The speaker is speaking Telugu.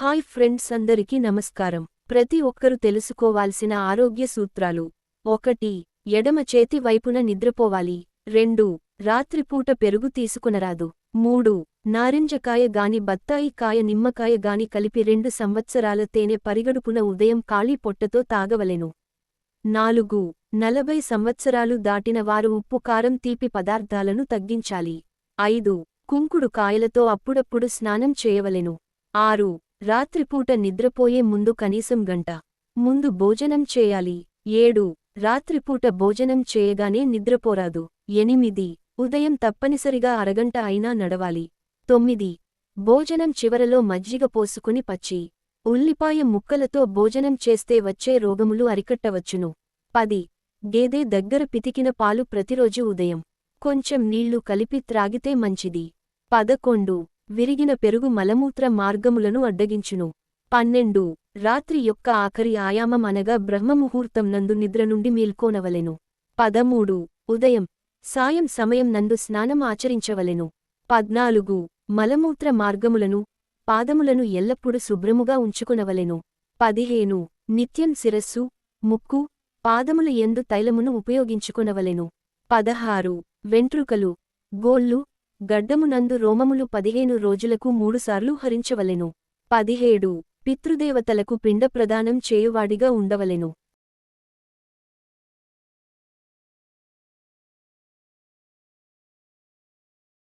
హాయ్ ఫ్రెండ్స్ అందరికీ నమస్కారం. ప్రతి ఒక్కరు తెలుసుకోవాల్సిన ఆరోగ్య సూత్రాలు. ఒకటి ఎడమ చేతి వైపున నిద్రపోవాలి. రెండు రాత్రిపూట పెరుగు తీసుకునరాదు. మూడు నారింజకాయ గాని బత్తాయి కాయ నిమ్మకాయ గాని కలిపి రెండు సంవత్సరాల తేనె పరిగడుపున ఉదయం ఖాళీ పొట్టతో తాగవలెను. నాలుగు నలభై సంవత్సరాలు దాటిన వారు ఉప్పు కారం తీపి పదార్థాలను తగ్గించాలి. ఐదు కుంకుడు కాయలతో అప్పుడప్పుడు స్నానం చేయవలెను. ఆరు రాత్రిపూట నిద్రపోయే ముందు కనీసం గంట. ముందు భోజనం చేయాలి. ఏడు. రాత్రిపూట భోజనం చేయగానే నిద్రపోరాదు. ఎనిమిది. ఉదయం తప్పనిసరిగా అరగంట అయినా నడవాలి. తొమ్మిది. భోజనం చివరలో మజ్జిగ పోసుకుని పచ్చి. ఉల్లిపాయ ముక్కలతో భోజనం చేస్తే వచ్చే రోగములు అరికట్టవచ్చును. పది. గేదె దగ్గర పితికిన పాలు ప్రతిరోజు ఉదయం. కొంచెం నీళ్ళు కలిపి త్రాగితే మంచిది. పదకొండు. విరిగిన పెరుగు మలమూత్ర మార్గములను అడ్డగించును. పన్నెండు. రాత్రి యొక్క ఆఖరి ఆయామం అనగా బ్రహ్మముహూర్తం నందు నిద్ర నుండి మేల్కోనవలెను. పదమూడు. ఉదయం. సాయం సమయం నందు స్నానం ఆచరించవలెను. పద్నాలుగు. మలమూత్ర మార్గములను పాదములను ఎల్లప్పుడూ శుభ్రముగా ఉంచుకునవలెను. పదిహేను. నిత్యం శిరస్సు ముక్కు పాదముల ఎందు తైలమును ఉపయోగించుకునవలెను. పదహారు. వెంట్రుకలు గోళ్ళు గడ్డమునందు రోమములు పదిహేను రోజులకు మూడుసార్లు హరించవలెను. పదిహేడు. పితృదేవతలకు పిండ ప్రదానం చేయువాడిగా ఉండవలెను.